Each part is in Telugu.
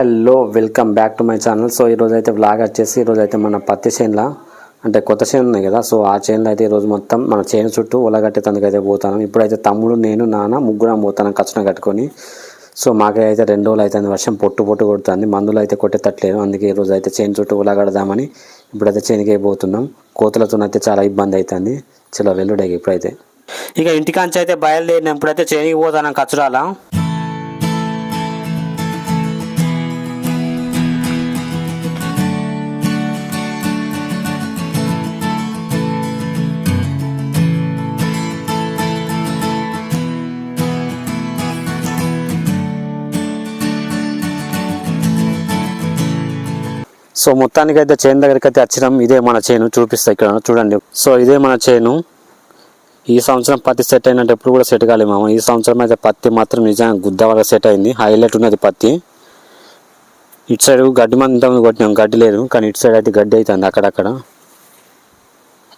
Hello welcome back to my channel so ఈరోజు అయితే వ్లాగ్ వచ్చేసి ఈరోజు అయితే మన పత్తి చేనుల అంటే కొత్త చేను ఉన్నాయి కదా. సో ఆ చేనులో అయితే ఈరోజు మొత్తం మన చేను చుట్టూ ఉలగట్టే తందుకైతే పోతాను. ఇప్పుడైతే తమ్ముడు నేను నాన్న ముగ్గురం పోతాను కచ్చిన కట్టుకొని. సో మాకే అయితే రెండు రోజులు అయితే వర్షం పొట్టు పొట్టు కొడుతుంది. మందులు అయితే కొట్టేటట్లేదు అందుకే ఈరోజు అయితే చేను చుట్టూ ఉలగడదామని ఇప్పుడైతే చేనుకి అయిపోతున్నాం కోతులతో అయితే చాలా ఇబ్బంది అవుతుంది చలో వెల్లుడే ఇప్పుడైతే. ఇక ఇంటికాంచి అయితే బయలుదేరిన. ఇప్పుడైతే చేనికి పోతాను కచ్చురాలా. సో మొత్తానికి అయితే చేను దగ్గరికి అయితే వచ్చినాం ఇదే మన చేను చూపిస్తా ఇక్కడ. చూడండి. సో ఇదే మన చేను. ఈ సంవత్సరం పత్తి సెట్ అయినట్టు ఎప్పుడు కూడా సెట్ కాలేదు మామ. ఈ సంవత్సరం అయితే పత్తి మాత్రం నిజంగా గుద్ద వల్ల సెట్ అయింది. హైలైట్ ఉన్నది పత్తి. ఇటు సైడ్ గడ్డి మంది ఇంతకుముందు కొట్టినాం. గడ్డి లేదు. కానీ ఇటు సైడ్ అయితే గడ్డి అవుతుంది అక్కడక్కడ.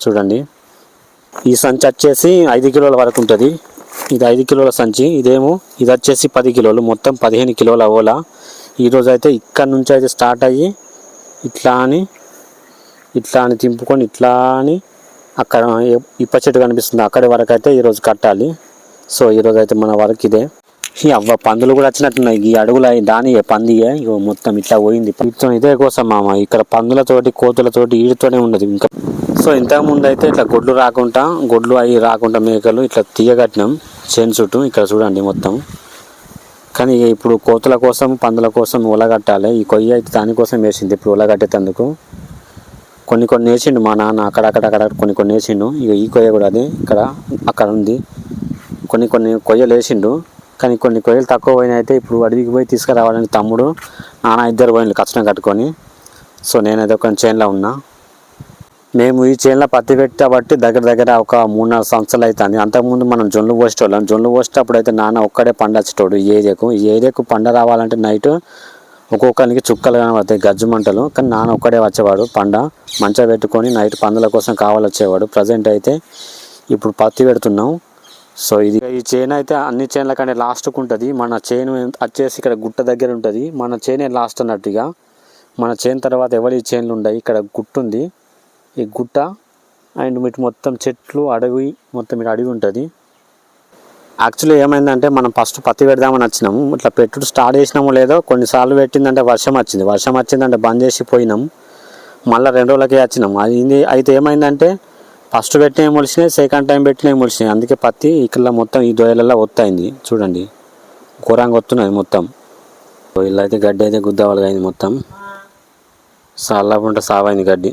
చూడండి. ఈ సంచి వచ్చేసి ఐదు కిలోల వరకు ఉంటుంది. ఇది ఐదు కిలోల సంచి. ఇదేమో ఇది వచ్చేసి పది కిలోలు. మొత్తం పదిహేను కిలోల ఓలా. ఈరోజు అయితే ఇక్కడ నుంచి అయితే స్టార్ట్ అయ్యి ఇట్లా అని ఇట్లా అని తింపుకొని ఇట్లా అని అక్కడ ఇప్ప చెట్టు కనిపిస్తుంది. అక్కడి వరకు అయితే ఈరోజు కట్టాలి. సో ఈరోజు అయితే మన వరకు ఇదే. ఈ అవ్వ పందులు కూడా వచ్చినట్టున్నాయి. ఈ అడుగులు అయి దానియే పందియే. ఇగో మొత్తం ఇట్లా పోయింది. మొత్తం ఇదే కోసం మామ ఇక్కడ పందులతోటి కోతులతోటి వీటితోనే ఉండదు ఇంకా. సో ఇంతకు ముందు అయితే ఇట్లా గొడ్లు రాకుండా గొడ్లు అవి రాకుండా మేకలు ఇట్లా తీయగట్టినాం చేను చుట్టూ ఇక్కడ చూడండి మొత్తం. కానీ ఇక ఇప్పుడు కోతుల కోసం పందుల కోసం ఉలగట్టాలి. ఈ కొయ్య అయితే దానికోసం వేసింది ఇప్పుడు ఉలగట్టేటందుకు. కొన్ని కొన్ని వేసిండు మా నాన్న అక్కడక్కడ అక్కడ కొన్ని కొన్ని వేసిండు. ఇక ఈ కొయ్య కూడా అది ఇక్కడ అక్కడ ఉంది. కొన్ని కొన్ని కొయ్యలు వేసిండు. కానీ కొన్ని కొయ్యలు తక్కువ పోయినా అయితే ఇప్పుడు అడవికి పోయి తీసుకురావాలని తమ్ముడు నాన్న ఇద్దరు పోయిన కష్టం కట్టుకొని. సో నేనైతే ఒక చైన్లో ఉన్నా. మేము ఈ చేనులో పత్తి పెట్టబట్టి దగ్గర దగ్గర ఒక మూడు నాలుగు సంవత్సరాలు అవుతుంది. అంతకుముందు మనం జొన్లు పోసేటోళ్ళం జొన్లు పోసేటప్పుడు అయితే నాన్న ఒక్కడే పండ వచ్చేటోడు ఈ ఏరియాకు. ఈ ఏరియాకు పండ రావాలంటే నైట్ ఒక్కొక్కరికి చుక్కలు కనబడతాయి గజ్జమంటలు కానీ నాన్న ఒక్కడే వచ్చేవాడు పండ మంచిగా పెట్టుకొని నైట్ పందుల కోసం కావాలి వచ్చేవాడు. ప్రజెంట్ అయితే ఇప్పుడు పత్తి పెడుతున్నాం. సో ఇది ఈ చేను అయితే అన్ని చేనుల కంటే లాస్ట్కు ఉంటుంది. మన చేను వచ్చేసి ఇక్కడ గుట్ట దగ్గర ఉంటుంది. మన చేనే లాస్ట్ అన్నట్టుగా మన చేను తర్వాత ఎవరి చేనులు ఉండవు ఇక్కడ గుట్ట ఉంది ఈ గుట్ట అండ్ మీకు మొత్తం చెట్లు అడవి మొత్తం ఇటు అడవి ఉంటుంది. యాక్చువల్లీ ఏమైందంటే మనం ఫస్ట్ పత్తి పెడదామని వచ్చినాము. ఇట్లా పెట్టుడు స్టార్ట్ చేసినామో లేదో కొన్నిసార్లు పెట్టిందంటే వర్షం వచ్చింది. వర్షం వచ్చిందంటే బంద్ చేసి పోయినాం మళ్ళీ రెండు రోజులకే వచ్చినాం అది అయితే ఏమైందంటే ఫస్ట్ పెట్టిన మొలిసినాయి సెకండ్ టైం పెట్టినవి మొలిసినాయి. అందుకే పత్తి ఇక్కడ మొత్తం ఈ దొయలలో ఒత్తైంది. చూడండి. కూరంగా వస్తున్నది మొత్తం. ఇలా అయితే గడ్డి అయితే గుద్దవాలుగా అయింది మొత్తం. చల్లకుంటే సావైంది గడ్డి.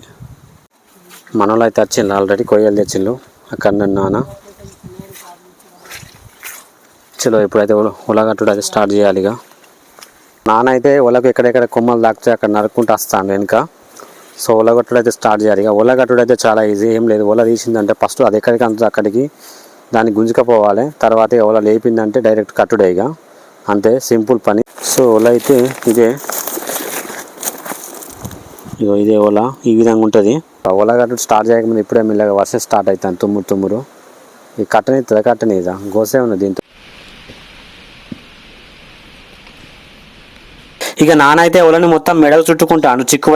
మనలో అయితే వచ్చిండ్రు ఆల్రెడీ కొయ్యలు తెచ్చిండ్రు. అక్కడ నాన్న. చలో ఇప్పుడైతే ఉలగట్టుడు అయితే స్టార్ట్ చేయాలి ఇక. నాన్న అయితే ఉలకు ఎక్కడెక్కడ కొమ్మలు దాకితే అక్కడ నరుక్కుంటూ వస్తాను వెనుక. సో ఉలగట్టుడు అయితే స్టార్ట్ చేయాలి ఇక. ఉలగట్టుడు అయితే చాలా ఈజీ ఏం లేదు. ఉల తీసిందంటే ఫస్ట్ అది ఎక్కడికి అంత అక్కడికి దాన్ని గుంజుకపోవాలి. తర్వాత ఇక ఉల లేపిందంటే డైరెక్ట్ కట్టుడే ఇక. అంతే సింపుల్ పని. సో ఉల అయితే ఇదే. ఇదే ఓలా ఈ విధంగా ఉంటుంది. ఓలా కట్టు స్టార్ట్ చేయకముందు ఇప్పుడే మెల్లగా వర్షం స్టార్ట్ అవుతాను తుమ్మురు తుమ్మురు. ఈ కట్టని కట్టనిదా గోసే ఉన్నది దీంతో. ఇక నానైతే ఓలని మొత్తం మెడలు చుట్టుకుంటాను చిక్కు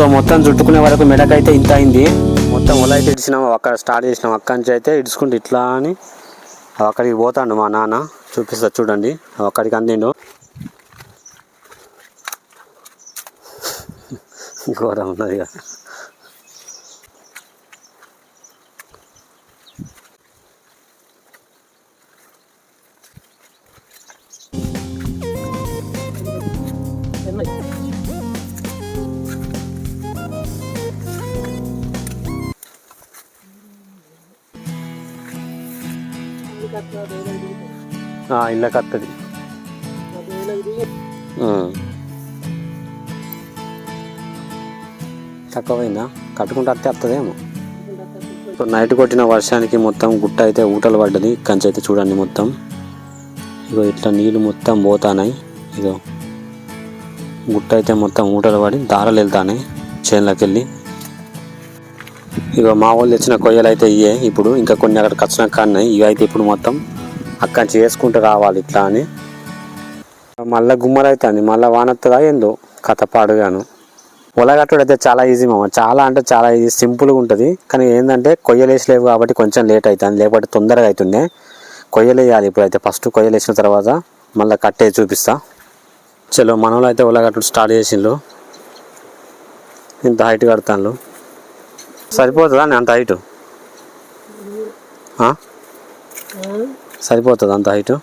సో మొత్తం చుట్టుకునే వరకు మెడకైతే ఇంత అయింది. మొత్తం ఒల అయితే ఇడిచినాం అక్కడ స్టార్ట్ చేసినాం. అక్కడి నుంచి అయితే ఇడుచుకుంటే ఇట్లా అని అక్కడికి పోతాడు మా నాన్న. చూపిస్తా చూడండి. అక్కడికి అందిండు. ఘోరం ఉన్నది కదా ఇళ్ళకి వస్తుంది తక్కువైందా కట్టుకుంటే అత్తే వస్తుందేమో ఇప్పుడు నైట్ కొట్టిన వర్షానికి మొత్తం గుట్ట అయితే ఊటలు పడ్డది కంచి అయితే చూడండి మొత్తం ఇగో ఇట్లా నీళ్ళు మొత్తం పోతానాయి ఇగో గుట్ట అయితే మొత్తం ఊటలు పడి దారాలు వెళ్తానాయి చేనులోకి వెళ్ళి ఇగో మా వాళ్ళు తెచ్చిన కొయ్యలు అయితే ఇవే ఇప్పుడు ఇంకా కొన్ని అక్కడ ఖర్చున కాన్నాయి ఇవి అయితే ఇప్పుడు మొత్తం అక్కడి నుంచి వేసుకుంటూ రావాలి ఇట్లా అని. మళ్ళీ గుమ్మలు మళ్ళీ వానొస్తుందా ఏందో కథ పాడుగాను. ఉలగట్టుడు అయితే చాలా ఈజీ మామ చాలా అంటే చాలా ఈజీ సింపుల్గా ఉంటుంది. కానీ ఏంటంటే కొయ్యలేసలేవు కాబట్టి కొంచెం లేట్ అవుతుంది లేకపోతే తొందరగా అవుతుండే కొయ్యలేయాలి ఇప్పుడైతే ఫస్ట్ కొయ్యలేసిన తర్వాత మళ్ళీ కట్టే చూపిస్తా. చలో మనలో అయితే ఉలగట్టుడు స్టార్ట్ చేసిండ్రు. ఇంత హైట్ కడతాను సరిపోతుందా అంత హైటు? సరిపోతుంది అంత హైటు?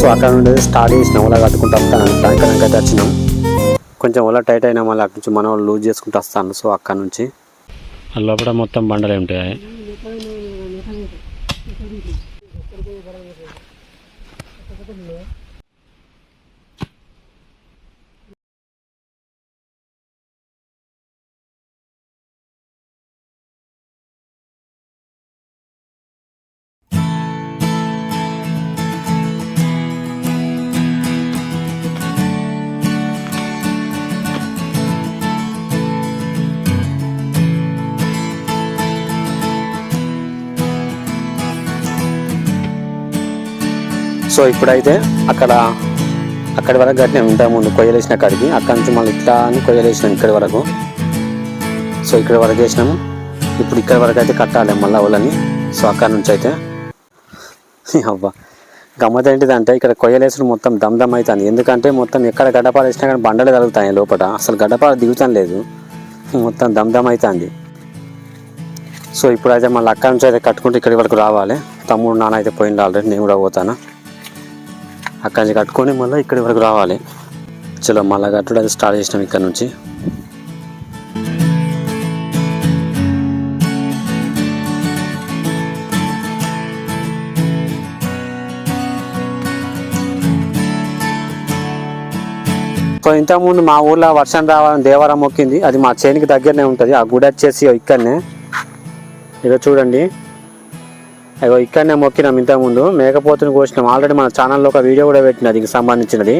సో అక్కడ నుండి స్టార్ట్ చేసినాం అలా కట్టుకుంటాం వస్తాను వచ్చినాం. కొంచెం వల్ల టైట్ అయినా మళ్ళీ అక్కడ నుంచి మన వాళ్ళు లూజ్ చేసుకుంటూ వస్తాను సో అక్కడ నుంచి. లోపల మొత్తం బండలే ఉంటాయి. సో ఇప్పుడైతే అక్కడ అక్కడి వరకు కట్టినాం ఇంత ముందు కొయ్యలేసిన కాడికి. అక్కడి నుంచి మళ్ళీ ఇట్లా అని కొయ్యలేసినాం ఇక్కడి వరకు. సో ఇక్కడ వరకు వేసినాము. ఇప్పుడు ఇక్కడ వరకు అయితే కట్టాలి మళ్ళీ వాళ్ళని సో అక్కడ నుంచి అయితే అబ్బా. గమ్మత్ ఏంటిదంటే ఇక్కడ కొయ్యలేసిన మొత్తం దమ్ దమ్ అవుతుంది ఎందుకంటే మొత్తం ఎక్కడ గడ్డపాలు వేసినా కానీ బండలు కలుగుతాయి లోపల అసలు గడ్డపాలు దిగుతాం లేదు. మొత్తం దమ్ అవుతుంది సో ఇప్పుడైతే మళ్ళీ అక్కడి నుంచి అయితే కట్టుకుంటే ఇక్కడి వరకు రావాలి. తమ్ముడు నాన్న అయితే పోయింది ఆల్రెడీ. నేను కూడా పోతాను? అక్కడి నుంచి కట్టుకొని మళ్ళీ ఇక్కడి వరకు రావాలి. చలో మళ్ళీ కట్టడం అది స్టార్ట్ చేసినాం ఇక్కడ నుంచి. సో ఇంతకుముందు మా ఊర్లో వర్షం రావాలని దేవరం మొక్కింది. అది మా చేనికి దగ్గరనే ఉంటుంది. ఆ గుడి వచ్చేసి ఇక్కడనే. ఇదో చూడండి. అగో ఇక్కడనే మొక్కినాం ఇంతకుముందు. మేకపోతుని కోసినాం. ఆల్రెడీ మన ఛానల్లో ఒక వీడియో కూడా పెట్టిన దీనికి సంబంధించినది.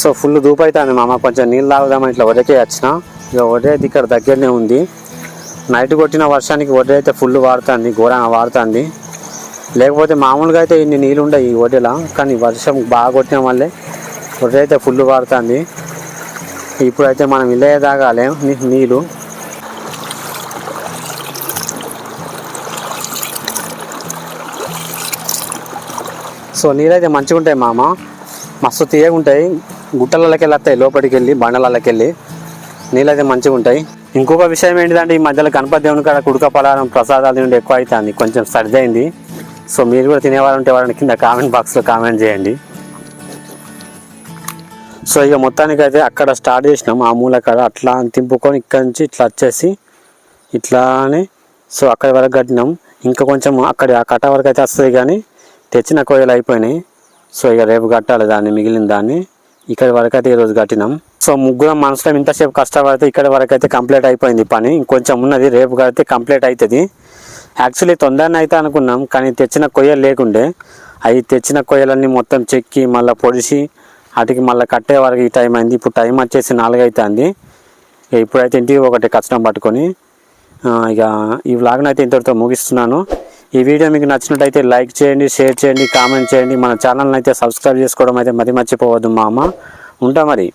సో ఫుల్ దూపు అవుతుంది మామ. కొంచెం నీళ్ళు తాగుదామని ఇట్లా వడ్డకే వచ్చిన. ఇక వడ్డే అయితే ఇక్కడ దగ్గరనే ఉంది. నైట్ కొట్టిన వర్షానికి వడ్డే అయితే ఫుల్ వాడుతుంది ఘోరంగా వాడుతుంది. లేకపోతే మామూలుగా అయితే ఇన్ని నీళ్ళు ఉండవు ఈ వడ్డేలా కానీ వర్షం బాగా కొట్టిన వల్లే వడ్డే అయితే ఫుల్ వాడుతుంది. ఇప్పుడైతే మనం ఇల్లే తాగాలి నీళ్ళు. సో నీళ్ళైతే మంచిగా ఉంటాయి మామ. మస్తు తీయగా ఉంటాయి గుట్టలకి వెళ్ళి వస్తాయి లోపలికి వెళ్ళి బండలకి వెళ్ళి నీళ్ళైతే మంచిగా ఉంటాయి ఇంకొక విషయం ఏంటిదంటే ఈ మధ్యలో గణపతి దేవుని కాడ కుడుక పలారం ప్రసాదాలు తింటే ఎక్కువ అవుతుంది కొంచెం సర్దైంది. సో మీరు కూడా తినేవారు ఉంటే వాళ్ళని కింద కామెంట్ బాక్స్లో కామెంట్ చేయండి. సో ఇక మొత్తానికి అయితే అక్కడ స్టార్ట్ చేసినాం. ఆ మూల కాడ అట్లా తింపుకొని ఇక్కడ నుంచి ఇట్లా వచ్చేసి ఇట్లానే సో అక్కడి వరకు కట్టినాం. ఇంకా కొంచెం అక్కడ ఆ కట్ట వరకు అయితే వస్తుంది కానీ తెచ్చిన కోయలు అయిపోయినాయి. సో ఇక రేపు కట్టాలి దాన్ని మిగిలిన దాన్ని. ఇక్కడి వరకు అయితే ఈరోజు కట్టినాం. సో ముగ్గురం మనసులో ఇంతసేపు కష్టపడితే ఇక్కడ వరకు అయితే కంప్లీట్ అయిపోయింది పని. ఇంకొంచెం ఉన్నది రేపు కడితే కంప్లీట్ అవుతుంది యాక్చువల్లీ తొందరనే అయితే అనుకున్నాం కానీ తెచ్చిన కొయ్యలు లేకుండే. అవి తెచ్చిన కొయ్యలన్నీ మొత్తం చెక్కి మళ్ళీ పొడిచి వాటికి మళ్ళీ కట్టే వరకు ఈ టైం అయింది. ఇప్పుడు టైం వచ్చేసి నాలుగు అవుతుంది ఇప్పుడైతే ఇంటికి ఒకటి కష్టం పట్టుకొని ఇక ఈ వ్లాగ్ని అయితే ఇంతటితో ముగిస్తున్నాను. ఈ వీడియో మీకు నచ్చినట్టయితే లైక్ చేయండి షేర్ చేయండి కామెంట్ చేయండి. మన ఛానల్ని అయితే సబ్స్క్రైబ్ చేసుకోవడం అయితే మరీ మర్చిపోవద్దు మా అమ్మ ఉంటా మరి.